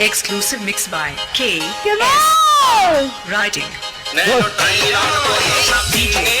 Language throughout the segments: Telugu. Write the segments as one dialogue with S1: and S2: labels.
S1: Exclusive mix by K.
S2: K.
S1: S. Writing. DJ.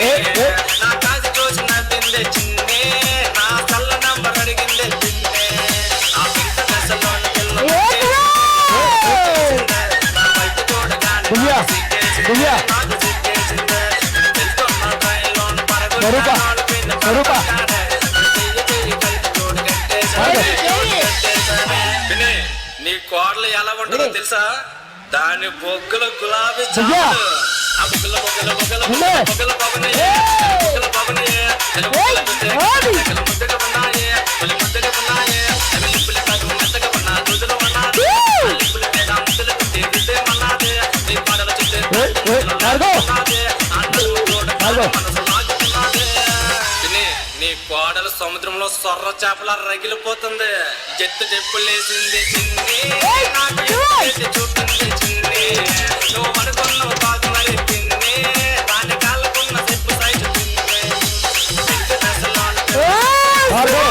S3: నా కాజు రోజు నవ్విందే నా తల్ల నంబర్ అడిగిందే చిన్నే నా పెద్ద దశలోని నీ కోడలు ఎలా ఉంటుందో తెలుసా? దాని బొగ్గులు గులాబీ నీ కోడలు సముద్రంలో సొర్ర చేపల రగిలిపోతుంది జట్టు చెప్పులేసింది చిన్ని చూస్తుంది ভার্গব